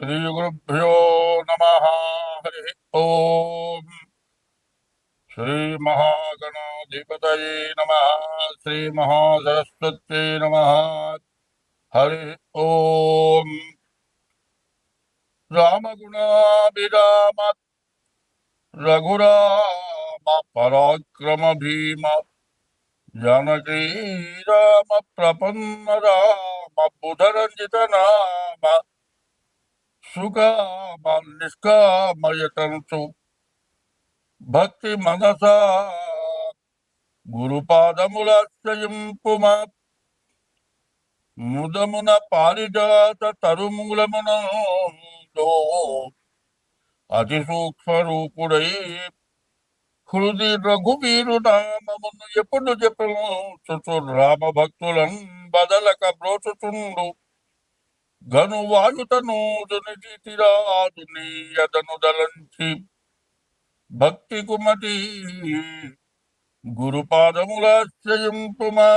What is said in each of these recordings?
श्रीगुरुभ्यो नमः, हरिः ॐ श्रीमहागणाधिपतये नमः, श्रीमहासरस्वत्यै नमः, हरिः ॐ रामगुणाभिराम रघुराम पराक्रम भीम जानकी राम प्रपन्न राम बुधरञ्जित नाम సుగమ నిష్కామయ తరుచు భక్తి మనసా గురుపాదములాశ్రయింపుమ ముదమున పారిజాత తరుమూలమున అతి సూక్ష్మ రూపుడై హృది రఘువీరు నామమును ఎప్పుడు చెప్పను చుచు రామ భక్తులం బదలక బ్రోచుచుండు. గను వాయుతను తిరాదు నీయదను దలంచి భక్తి కుమతి గురుపాదములాశ్రయింపుమా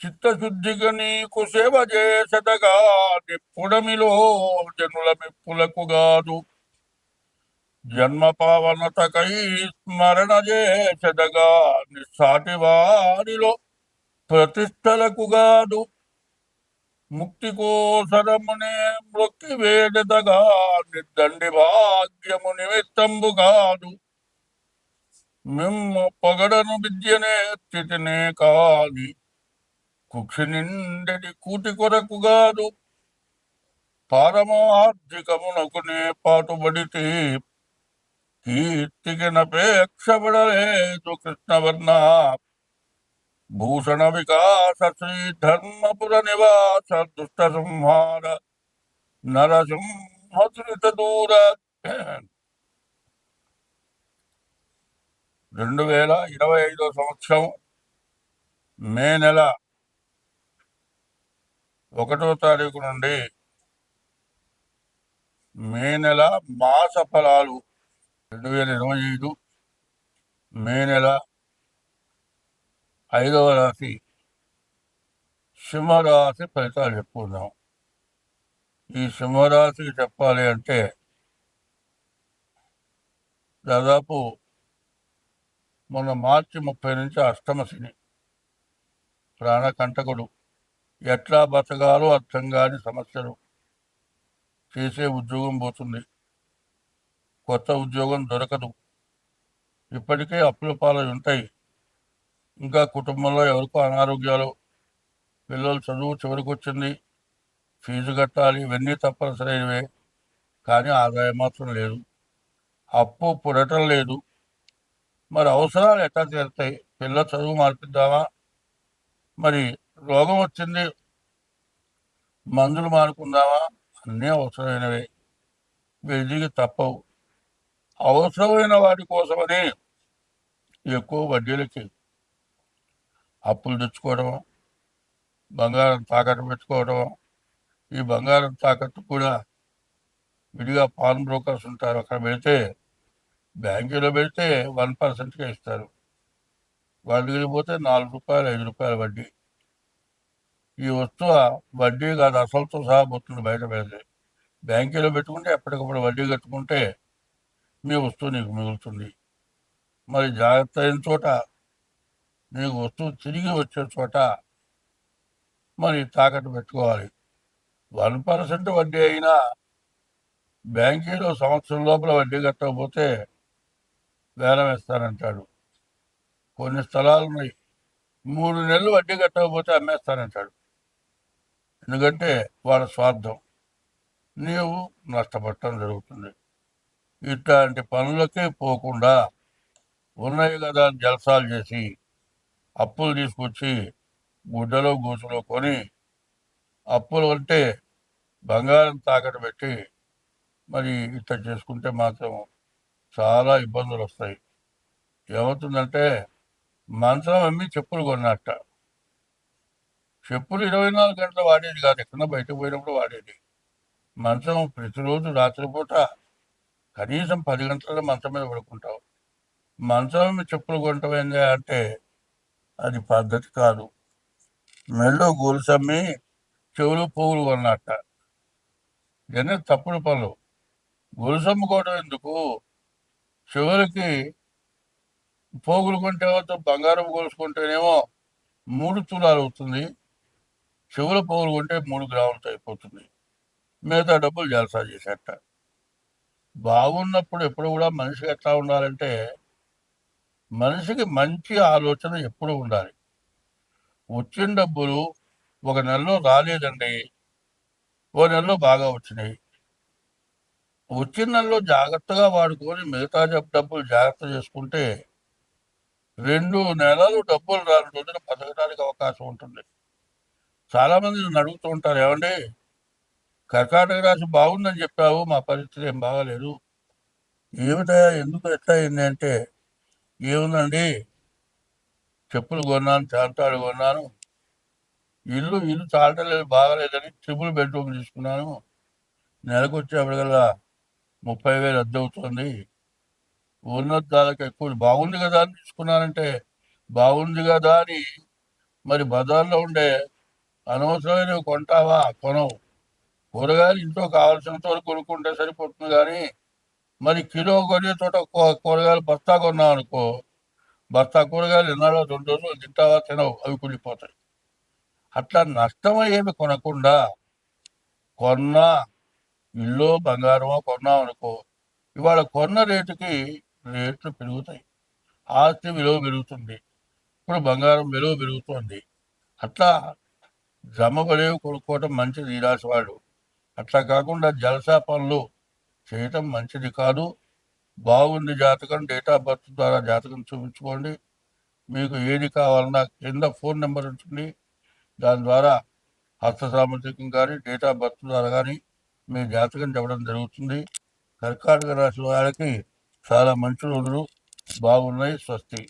చిత్తశుద్ధిగా నీకు సేవ చేసదగా నిప్పుడమిలో జనుల మెప్పులకు గాదు. జన్మ పావనతకై స్మరణ చేసదగా నిస్సాటి వారిలో ప్రతిష్టలకు గాదు ముక్తి కోసరమునే మృక్కి వేడదగా నిద్దండి భాగ్యము నిమిత్తంబు కాదు మిమ్ము పొగడను విద్యనే స్థితినే కాది కుక్షి నిండెడి కూటి కొరకు గాదు పారమార్థికమునకునే పాటుబడితే కీర్తికి నపేక్షపడలేదు కృష్ణవర్ణ భూషణ వికాస శ్రీ ధర్మపుర నివాస దుష్ట సంహార నరసింహసురిత దూర రెండు వేల ఇరవై ఐదో సంవత్సరం మే నెల ఒకటో తారీఖు నుండి మే నెల మాస ఫలాలు రెండు వేల ఇరవై ఐదు మే నెల ఐదవ రాశి సింహరాశి ఫలితాలు చెప్పుకుందాం. ఈ సింహరాశికి చెప్పాలి అంటే దాదాపు మొన్న మార్చి ముప్పై నుంచి అష్టమశని ప్రాణకంటకుడు ఎట్లా బతకాలో అర్థం కాని సమస్యలు చేసే ఉద్యోగం పోతుంది. కొత్త ఉద్యోగం దొరకదు. ఇప్పటికే అప్పుల పాలై ఉంటాయి. ఇంకా కుటుంబంలో ఎవరికో అనారోగ్యాలు పిల్లలు చదువు చివరికి వచ్చింది ఫీజు కట్టాలి ఇవన్నీ తప్పనిసరైనవే కానీ ఆదాయం మాత్రం లేదు. అప్పు పుడటం లేదు. మరి అవసరాలు ఎట్లా తీరుతాయి? పిల్ల చదువు మార్పిద్దామా? మరి రోగం వచ్చింది మందులు మానుకుందామా? అన్నీ అవసరమైనవే. వీటికి తప్పవు. అవసరమైన వాటి కోసమని ఎక్కువ వడ్డీలకి అప్పులు తెచ్చుకోవడం బంగారం తాకట్టు పెట్టుకోవడం ఈ బంగారం తాకట్టు కూడా విడిగా పాన్ బ్రోకర్స్ ఉంటారు. అక్కడ పెడితే బ్యాంకులో పెడితే వన్ పర్సెంట్గా ఇస్తారు. వాళ్ళ పోతే నాలుగు రూపాయలు ఐదు రూపాయల వడ్డీ. ఈ వస్తువు వడ్డీ కాదు అసలుతో సహా పోతుంది బయట పెడితే. బ్యాంకులో పెట్టుకుంటే ఎప్పటికప్పుడు వడ్డీ కట్టుకుంటే మీ వస్తువు నీకు మిగులుతుంది. మరి జాగ్రత్త అయిన చోట నీకు వస్తువు తిరిగి వచ్చే చోట మరి తాకట్టు పెట్టుకోవాలి. వన్ పర్సెంట్ వడ్డీ అయినా బ్యాంకీలో సంవత్సరం లోపల వడ్డీ కట్టకపోతే వేలం వేస్తానంటాడు. కొన్ని స్థలాలు ఉన్నాయి. మూడు నెలలు వడ్డీ కట్టకపోతే అమ్మేస్తానంటాడు. ఎందుకంటే వాళ్ళ స్వార్థం. నీవు నష్టపడటం జరుగుతుంది. ఇట్లాంటి పనులకే పోకుండా ఉన్నాయి కదా జలసాలు చేసి అప్పులు తీసుకొచ్చి గుడ్డలో గూసులో కొని అప్పులు అంటే బంగారం తాకట్టు పెట్టి మరి ఇట్లా చేసుకుంటే మాత్రం చాలా ఇబ్బందులు వస్తాయి. ఏమవుతుందంటే మంచం అమ్మి చెప్పులు కొన్నట్ట. చెప్పులు ఇరవై నాలుగు గంటలు వాడేది కాదు ఎక్కడ బయటకు పోయినప్పుడు వాడేది. మంచం ప్రతిరోజు రాత్రిపూట కనీసం పది గంటల మంచం మీద పడుకుంటావు. మంచం అమ్మి చెప్పులు కొనటం ఏంది అంటే అది పద్ధతి కాదు. మెళ్ళో గోలుసమ్మి చెవులు పోగులు కొన్నట్ట. ఇవన్నీ తప్పుడు పనులు. గొలుసు అమ్ముకోవడం ఎందుకు? చివరికి పోగులు కొంటే బంగారం కొలుసుకుంటేనేమో మూడు తులాలు అవుతుంది. చెవుల పోగులు కొంటే మూడు గ్రాములతో అయిపోతుంది. మిగతా డబ్బులు జలసా చేసేట. బాగున్నప్పుడు ఎప్పుడు కూడా మనిషికి ఎట్లా ఉండాలంటే మనిషికి మంచి ఆలోచన ఎప్పుడు ఉండాలి. వచ్చిన డబ్బులు ఒక నెలలో రాలేదండి ఓ నెలలో బాగా వచ్చినాయి. వచ్చిన నెలలో జాగ్రత్తగా వాడుకొని మిగతా జబ్బు డబ్బులు జాగ్రత్త చేసుకుంటే రెండు నెలలు డబ్బులు రాని రోజున బతకడానికి అవకాశం ఉంటుంది. చాలామంది నన్ను అడుగుతూ ఉంటారు ఏమండి కర్కాటక రాశి బాగుందని చెప్పావు మా పరిస్థితి ఏం బాగాలేదు. ఏమిటా ఎందుకు ఎట్లా అయింది? అంటే ఏముందండి? చెప్పులు కొన్నాను చాంతాడు కొన్నాను. ఇల్లు ఇల్లు చాలటలేదు బాగలేదని ట్రిపుల్ బెడ్రూమ్ తీసుకున్నాను. నెలకు వచ్చేప్పటికల్లా ముప్పై వేలు అద్దవుతుంది అవుతుంది. దానికి ఎక్కువ బాగుంది కదా అని తీసుకున్నానంటే బాగుంది కదా అని మరి బజార్లో ఉండే అనవసరమైనవి కొంటావా? కొనవు. కూరగాయలు ఇంట్లో కావాల్సినంత వరకు కొనుక్కుంటే సరిపోతుంది కానీ మరి కిలో కొనే చోట కూరగాయలు బస్తా కొన్నావు అనుకో బస్తా కూరగాయలు ఎన్నాడో రెండు రోజులు తింటావా తినవు అవి కుళ్ళిపోతాయి. అట్లా నష్టమయ్యేవి కొనకుండా కొన్న ఇల్లు బంగారమో కొన్నాం అనుకో ఇవాళ కొన్న రేటుకి రేట్లు పెరుగుతాయి. ఆస్తి విలువ పెరుగుతుంది. ఇప్పుడు బంగారం విలువ పెరుగుతుంది. అట్లా జమ పడేవి కొనుక్కోవటం మంచిది ఈ రాశి వాడు అట్లా కాకుండా జలసా పనులు చేయటం మంచిది కాదు. బాగుంది జాతకం డేట్ ఆఫ్ బర్త్ ద్వారా జాతకం చూపించుకోండి. మీకు ఏది కావాలన్నా కింద ఫోన్ నెంబర్ ఉంటుంది. దాని ద్వారా హస్త సామర్థికం కానీ డేట్ ఆఫ్ బర్త్ ద్వారా కానీ మీ జాతకం చెప్పడం జరుగుతుంది. కర్కాటక రాశి వారికి చాలా మంచి రోజులు. బాగున్నాయి. స్వస్తి.